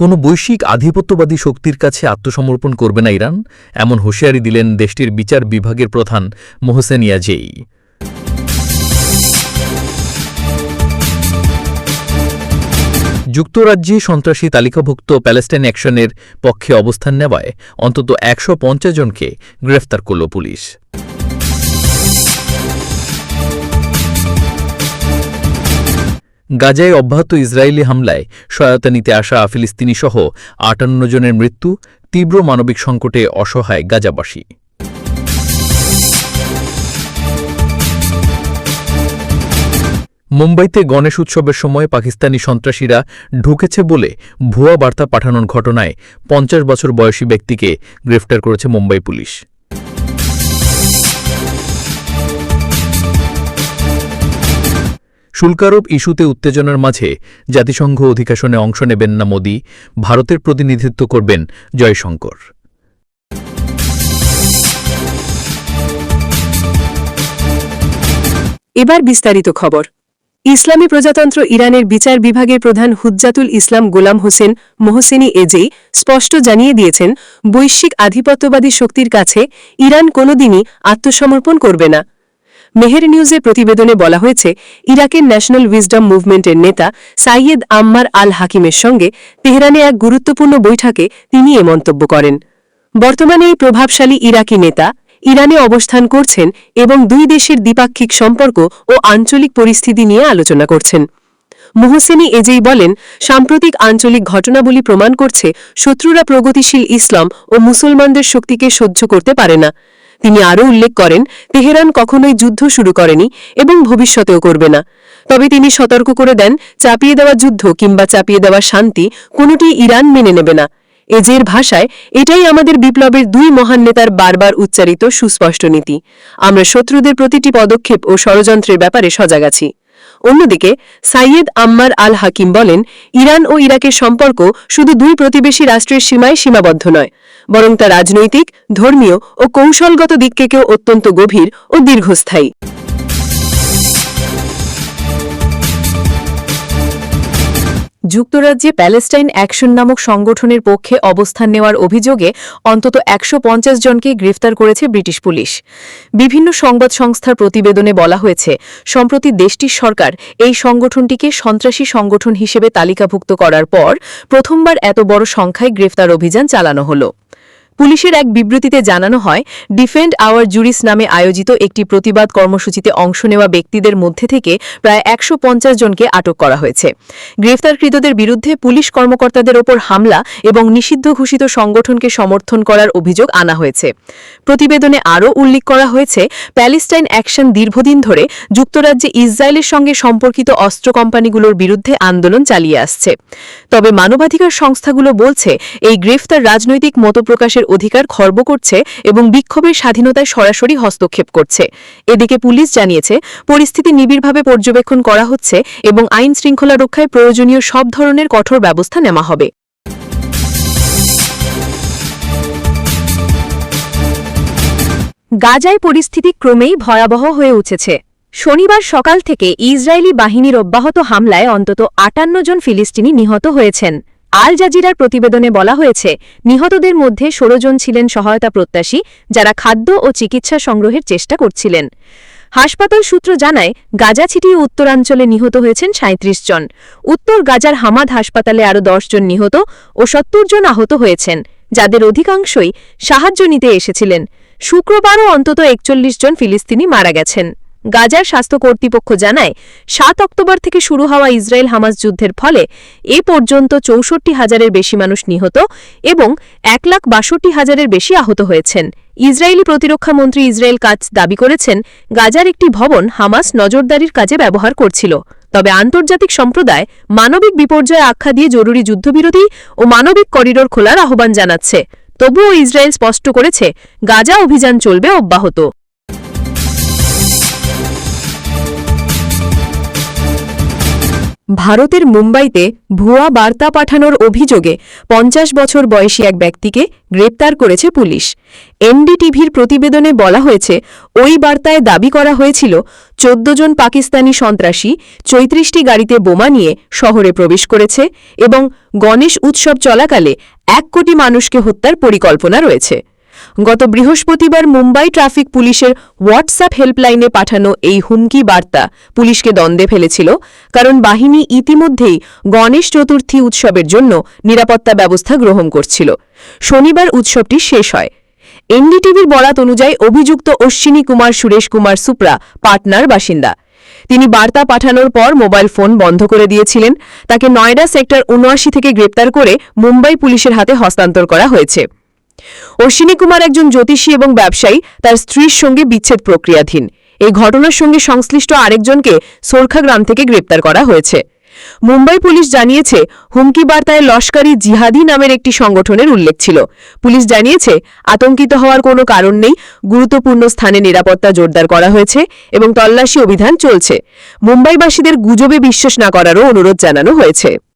কোনো বৈশ্বিক আধিপত্যবাদী শক্তির কাছে আত্মসমর্পণ করবে না ইরান, এমন হুঁশিয়ারি দিলেন দেশটির বিচার বিভাগের প্রধান মোহসেন ইয়াজেই। যুক্তরাজ্যে সন্ত্রাসী তালিকাভুক্ত প্যালেস্টাইন অ্যাকশনের পক্ষে অবস্থান নেওয়ায় অন্তত একশো পঞ্চাশ জনকে গ্রেফতার করল পুলিশ। গাজায় অব্যাহত ইসরায়েলি হামলায় সহায়তা নিতে আসা ফিলিস্তিনি সহ আটান্ন জনের মৃত্যু তীব্র মানবিক সংকটে অসহায় গাজাবাসী। মুম্বাইতে গণেশ উৎসবের সময় পাকিস্তানি সন্ত্রাসীরা ঢুকেছে বলে ভুয়া বার্তা পাঠানোর ঘটনায় পঞ্চাশ বছর বয়সী ব্যক্তিকে গ্রেফতার করেছে মুম্বাই পুলিশ। শুল্কারোপ ইস্যুতে উত্তেজনার মাঝে জাতিসংঘ অধিকাশনে অংশ নেবেন না মোদি, ভারতের প্রতিনিধিত্ব করবেন জয়শঙ্কর। এবার বিস্তারিত খবর। ইসলামী প্রজাতন্ত্র ইরানের বিচার বিভাগের প্রধান হুজ্জাতুল ইসলাম গোলাম হোসেন মোহসেনি এজেই স্পষ্ট জানিয়ে দিয়েছেন, বৈশ্বিক আধিপত্যবাদী শক্তির কাছে ইরান কোনোদিনই আত্মসমর্পণ করবে না। মেহের নিউজের প্রতিবেদনে বলা হয়েছে, ইরাকের ন্যাশনাল উইজডম মুভমেন্টের নেতা সাইয়েদ আম্মার আল হাকিমের সঙ্গে তেহরানে এক গুরুত্বপূর্ণ বৈঠকে তিনি এ মন্তব্য করেন। বর্তমানে এই প্রভাবশালী ইরাকি নেতা ইরানে অবস্থান করছেন এবং দুই দেশের দ্বিপাক্ষিক সম্পর্ক ও আঞ্চলিক পরিস্থিতি নিয়ে আলোচনা করছেন। মোহসেনি এজেই বলেন, সাম্প্রতিক আঞ্চলিক ঘটনাবলী প্রমাণ করছে, শত্রুরা প্রগতিশীল ইসলাম ও মুসলমানদের শক্তিকে সহ্য করতে পারে না। তিনি আরও উল্লেখ করেন, তেহরান কখনোই যুদ্ধ শুরু করেনি এবং ভবিষ্যতেও করবে না। তবে তিনি সতর্ক করে দেন, চাপিয়ে দেওয়া যুদ্ধ কিংবা চাপিয়ে দেওয়া শান্তি কোনোটি ইরান মেনে নেবে না। এজের ভাষায়, এটাই আমাদের বিপ্লবের দুই মহান নেতার বারবার উচ্চারিত সুস্পষ্ট নীতি। আমরা শত্রুদের প্রতিটি পদক্ষেপ ও ষড়যন্ত্রের ব্যাপারে সজাগ আছি। অন্যদিকে, সাইয়েদ আম্মার আল হাকিম বলেন, ইরান ও ইরাকের সম্পর্ক শুধু দুই প্রতিবেশী রাষ্ট্রের সীমায় সীমাবদ্ধ নয়, বরং তা রাজনৈতিক, ধর্মীয় ও কৌশলগত দিক থেকেও অত্যন্ত গভীর ও দীর্ঘস্থায়ী। যুক্তরাজ্যে প্যালেস্টাইন অ্যাকশন নামক সংগঠনের পক্ষে অবস্থান নেওয়ার অভিযোগে অন্তত একশো পঞ্চাশ জনকে গ্রেফতার করেছে ব্রিটিশ পুলিশ। বিভিন্ন সংবাদ সংস্থার প্রতিবেদনে বলা হয়েছে, সম্প্রতি দেশটির সরকার এই সংগঠনটিকে সন্ত্রাসী সংগঠন হিসেবে তালিকাভুক্ত করার পর প্রথমবার এত বড় সংখ্যায় গ্রেফতার অভিযান চালানো হলো। পুলিশের এক বিবৃতিতে জানানো হয়, ডিফেন্ড আওয়ার জুরিস নামে আয়োজিত একটি প্রতিবাদ কর্মসূচিতে অংশ নেওয়া ব্যক্তিদের মধ্যে থেকে প্রায় একশো পঞ্চাশ জনকে আটক করা হয়েছে। গ্রেফতারকৃতদের বিরুদ্ধে পুলিশ কর্মকর্তাদের ওপর হামলা এবং নিষিদ্ধ ঘোষিত সংগঠনকে সমর্থন করার অভিযোগ আনা হয়েছে। প্রতিবেদনে আরও উল্লেখ করা হয়েছে, প্যালেস্টাইন অ্যাকশন দীর্ঘদিন ধরে যুক্তরাজ্যে ইসরায়েলের সঙ্গে সম্পর্কিত অস্ত্র কোম্পানিগুলোর বিরুদ্ধে আন্দোলন চালিয়ে আসছে। তবে মানবাধিকার সংস্থাগুলো বলছে, এই গ্রেফতার রাজনৈতিক মতপ্রকাশের অধিকার খর্ব করছে এবং বিক্ষোভের স্বাধীনতায় সরাসরি হস্তক্ষেপ করছে। এদিকে পুলিশ জানিয়েছে, পরিস্থিতি নিবিড়ভাবে পর্যবেক্ষণ করা হচ্ছে এবং আইন শৃঙ্খলা রক্ষায় প্রয়োজনীয় সব ধরনের কঠোর ব্যবস্থা নেওয়া হবে। গাজায় পরিস্থিতি ক্রমেই ভয়াবহ হয়ে উঠেছে। শনিবার সকাল থেকে ইসরায়েলি বাহিনীর অব্যাহত হামলায় অন্তত আটান্ন জন ফিলিস্তিনি নিহত হয়েছেন। আল জাজিরার প্রতিবেদনে বলা হয়েছে, নিহতদের মধ্যে ষোলো জন ছিলেন সহায়তা প্রত্যাশী যারা খাদ্য ও চিকিৎসা সংগ্রহের চেষ্টা করছিলেন। হাসপাতাল সূত্র জানায়, গাজা ছিটিয়ে উত্তরাঞ্চলে নিহত হয়েছেন সাঁত্রিশ জন। উত্তর গাজার হামাদ হাসপাতালে আরও জন নিহত ও সত্তর জন আহত হয়েছেন, যাদের অধিকাংশই সাহায্য নিতে এসেছিলেন। শুক্রবারও অন্তত একচল্লিশ জন ফিলিস্তিনি মারা গেছেন। গাজার স্বাস্থ্য কর্তৃপক্ষ জানায়, সাত অক্টোবর থেকে শুরু হওয়া ইসরায়েল হামাস যুদ্ধের ফলে এ পর্যন্ত চৌষট্টি হাজারের বেশি মানুষ নিহত এবং এক লাখ বাষট্টি হাজারের বেশি আহত হয়েছেন। ইসরায়েলি প্রতিরক্ষা মন্ত্রী ইসরায়েল কাজ দাবি করেছেন, গাজার একটি ভবন হামাস নজরদারির কাজে ব্যবহার করছিল। তবে আন্তর্জাতিক সম্প্রদায় মানবিক বিপর্যয় আখ্যা দিয়ে জরুরি যুদ্ধবিরতি ও মানবিক করিডোর খোলার আহ্বান জানাচ্ছে। তবুও ইসরায়েল স্পষ্ট করেছে, গাজা অভিযান চলবে অব্যাহত। ভারতের মুম্বাইতে ভুয়া বার্তা পাঠানোর অভিযোগে পঞ্চাশ বছর বয়সী এক ব্যক্তিকে গ্রেপ্তার করেছে পুলিশ। এনডিটিভির প্রতিবেদনে বলা হয়েছে, ওই বার্তায় দাবি করা হয়েছিল, চোদ্দ জন পাকিস্তানি সন্ত্রাসী চৈত্রিশটি গাড়িতে বোমা নিয়ে শহরে প্রবেশ করেছে এবং গণেশ উৎসব চলাকালে এক কোটি মানুষকে হত্যার পরিকল্পনা রয়েছে। গত বৃহস্পতিবার মুম্বাই ট্রাফিক পুলিশের হোয়াটসঅ্যাপ হেল্পলাইনে পাঠানো এই হুমকি বার্তা পুলিশকে দ্বন্দ্বে ফেলেছিল, কারণ বাহিনী ইতিমধ্যেই গণেশ চতুর্থী উৎসবের জন্য নিরাপত্তা ব্যবস্থা গ্রহণ করছিল। শনিবার উৎসবটি শেষ হয়। এনডিটিভির বরাত অনুযায়ী অভিযুক্ত অশ্বিনী কুমার, সুরেশ কুমার সুপ্রা পাটনার বাসিন্দা। তিনি বার্তা পাঠানোর পর মোবাইল ফোন বন্ধ করে দিয়েছিলেন। তাকে নয়ডা সেক্টর উনআশি থেকে গ্রেপ্তার করে মুম্বাই পুলিশের হাতে হস্তান্তর করা হয়েছে। অশ্বিনী কুমার একজন জ্যোতিষী এবং ব্যবসায়ী, তার স্ত্রীর সঙ্গে বিচ্ছেদ প্রক্রিয়াধীন। এই ঘটনার সঙ্গে সংশ্লিষ্ট আরেকজনকে সোরখা গ্রাম থেকে গ্রেপ্তার করা হয়েছে। মুম্বাই পুলিশ জানিয়েছে, হুমকি বার্তায় লস্করি জিহাদি নামের একটি সংগঠনের উল্লেখ ছিল। পুলিশ জানিয়েছে, আতঙ্কিত হওয়ার কোনো কারণ নেই, গুরুত্বপূর্ণ স্থানে নিরাপত্তা জোরদার করা হয়েছে এবং তল্লাশি অভিযান চলছে। মুম্বাইবাসীদের গুজবে বিশ্বাস না করারও অনুরোধ জানানো হয়েছে।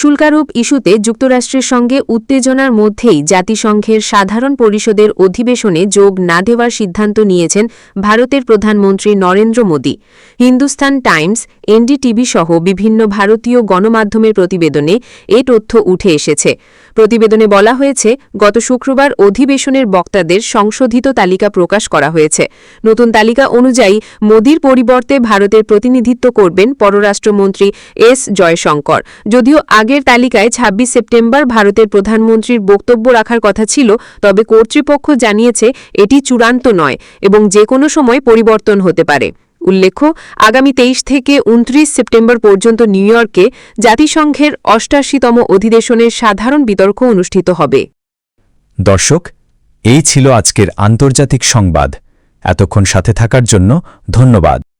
শুল্কারোপ ইস্যুতে যুক্তরাষ্ট্রের সঙ্গে উত্তেজনার মধ্যেই জাতিসংঘের সাধারণ পরিষদের অধিবেশনে যোগ না দেওয়ার সিদ্ধান্ত নিয়েছেন ভারতের প্রধানমন্ত্রী নরেন্দ্র মোদী। হিন্দুস্তান টাইমস, এনডিটিভি সহ বিভিন্ন ভারতীয় গণমাধ্যমের প্রতিবেদনে এ তথ্য উঠে এসেছে। প্রতিবেদনে বলা হয়েছে, গত শুক্রবার অধিবেশনের বক্তাদের সংশোধিত তালিকা প্রকাশ করা হয়েছে। নতুন তালিকা অনুযায়ী, মোদির পরিবর্তে ভারতের প্রতিনিধিত্ব করবেন পররাষ্ট্রমন্ত্রী এস জয়শঙ্কর। যদিও আগের তালিকায় ২৬ সেপ্টেম্বর ভারতের প্রধানমন্ত্রীর বক্তব্য রাখার কথা ছিল, তবে কর্তৃপক্ষ জানিয়েছে এটি চূড়ান্ত নয় এবং যে কোনো সময় পরিবর্তন হতে পারে। উল্লেখ্য, আগামী তেইশ থেকে উনত্রিশ সেপ্টেম্বর পর্যন্ত নিউ ইয়র্কে জাতিসংঘের অষ্টাশিতম অধিবেশনের সাধারণ বিতর্ক অনুষ্ঠিত হবে। দর্শক, এই ছিল আজকের আন্তর্জাতিক সংবাদ। এতক্ষণ সাথে থাকার জন্য ধন্যবাদ।